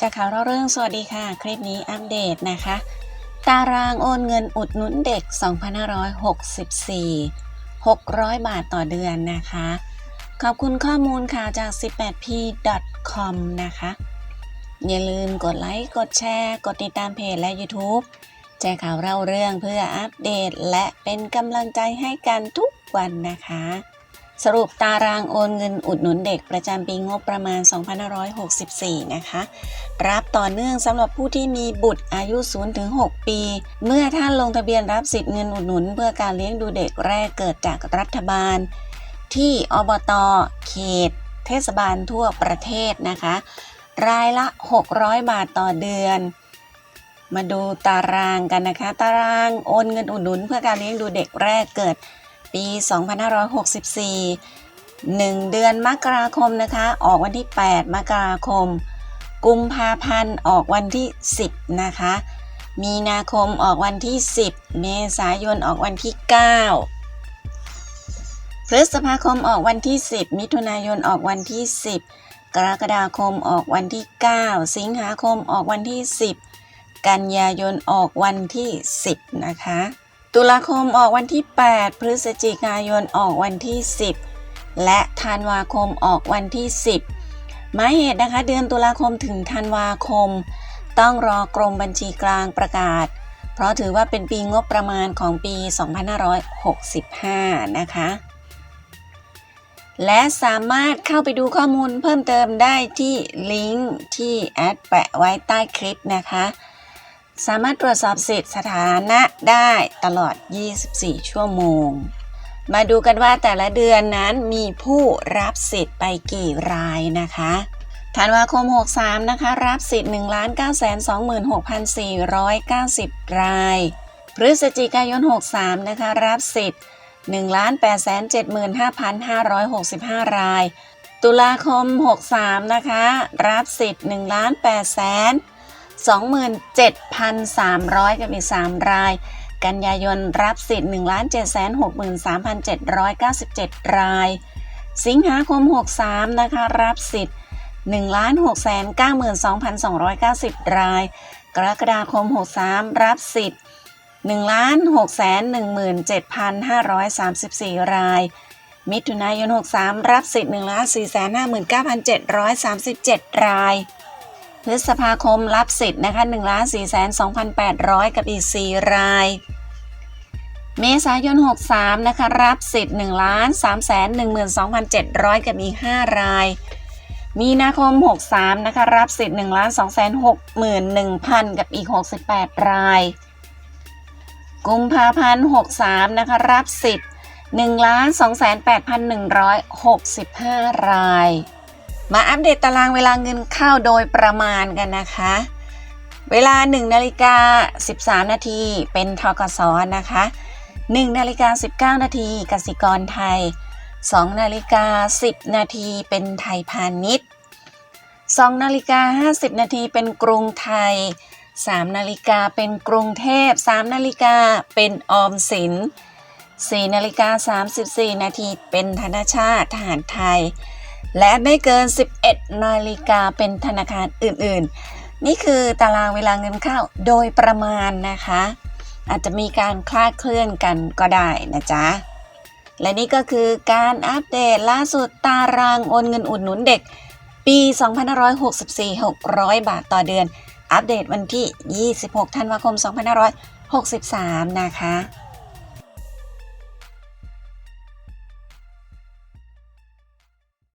จากข่าวเราเรื่องสวัสดีค่ะ คลิปนี้อัปเดตนะคะ ตารางโอนเงินอุดหนุนเด็ก 2564 600 บาทต่อเดือนนะคะ ขอบคุณข้อมูลข่าวจาก 18p.com นะคะ อย่าลืมกดไลค์ กดแชร์ กดติดตามเพจและ YouTube แจ้งข่าวเล่าเรื่องเพื่ออัปเดตและเป็นกำลังใจให้กันทุกวันนะคะ สรุปตารางโอนเงินอุดหนุนเด็กประจำปีงบประมาณ 2564 นะคะ รับต่อเนื่องสำหรับผู้ที่มีบุตรอายุ 0-6 ปี เมื่อท่านลงทะเบียนรับสิทธิ์เงินอุดหนุน เพื่อการเลี้ยงดูเด็กแรกเกิดจากรัฐบาล ที่อบต เขต เทศบาลทั่วประเทศนะคะ รายละ 600 บาทต่อเดือน มาดูตารางกันนะคะ ตารางโอนเงินอุดหนุน เพื่อการเลี้ยงดูเด็กแรกเกิด ปี 2564 1 เดือนมกราคมนะคะ ออกวันที่ 8 มกราคม กุมภาพันธ์ออกวันที่ 10 นะคะ มีนาคมออกวันที่ 10 เมษายนออกวันที่ 9 พฤษภาคมออกวันที่ 10 มิถุนายนออกวันที่ 10 กรกฎาคมออกวันที่ 9 สิงหาคมออกวันที่ 10 กันยายนออกวันที่ 10 นะคะ ตุลาคมออกวันที่ 8 พฤศจิกายนออกวันที่ 10 และธันวาคมออกวันที่ 10 หมายเหตุนะคะ เดือนตุลาคมถึงธันวาคม ต้องรอกรมบัญชีกลางประกาศ เพราะถือว่าเป็นปีงบประมาณของปี 2565 นะคะ และสามารถเข้าไปดูข้อมูลเพิ่มเติมได้ที่ลิงก์ที่แอดแปะไว้ใต้คลิปนะคะ สามารถตรวจสอบสิทธิสถานะได้ตลอด 24 ชั่วโมง มาดูกันว่าแต่ละเดือนนั้นมีผู้รับสิทธิ์ไปกี่รายนะคะธันวาคม 63 นะคะ รับสิทธิ์ 1,926,490 ราย พฤศจิกายน 63 นะคะ รับสิทธิ์ 1,875,565 ราย ตุลาคม 63 นะคะ รับสิทธิ์ 27,300 กับอีก 3 ราย กันยายนรับสิทธิ์1,763,797 ราย สิงหาคม 63 นะคะ รับสิทธิ์1,692,290 ราย กรกฎาคม 63 รับสิทธิ์1,617,534 ราย มิถุนายน 63 รับสิทธิ์1,459,737 ราย พฤษภาคมรับสิทธิ์นะคะ1,402,800 กับอีก 4 ราย เมษายน 63 นะคะ รับสิทธิ์1,312,700 กับอีก 5 ราย มีนาคม 63 นะคะ รับสิทธิ์1,261,000 กับอีก 68 ราย กุมภาพันธ์ 63 นะคะ รับสิทธิ์1,28,165 ราย มาอัปเดตตารางเวลาเงินเข้าโดยประมาณกันนะคะ เวลา 1นาฬิกา13 นาทีเป็นทกสนะคะ1นาฬิกา19 นาทีกสิกรไทย 2 นาฬิกา 10 นาทีเป็นไทยพาณิชย์ 2 นาฬิกา 50 นาทีเป็นกรุงไทย 3 นาฬิกาเป็นกรุงเทพ 3 นาฬิกาเป็นออมสิน 4 นาฬิกา 34 นาทีเป็นธนชาติทหารไทย และไม่เกิน 11 นาฬิกาเป็นธนาคารอื่นๆ นี่คือตารางเวลาเงินเข้าโดยประมาณนะคะ อาจจะมีการคลาดเคลื่อนกันก็ได้นะจ๊ะ และนี่ก็คือการอัปเดตล่าสุดตารางโอนเงินอุดหนุนเด็ก ปี 2564 600 บาทต่อเดือน อัปเดตวันที่ 26 ธันวาคม 2563 นะคะ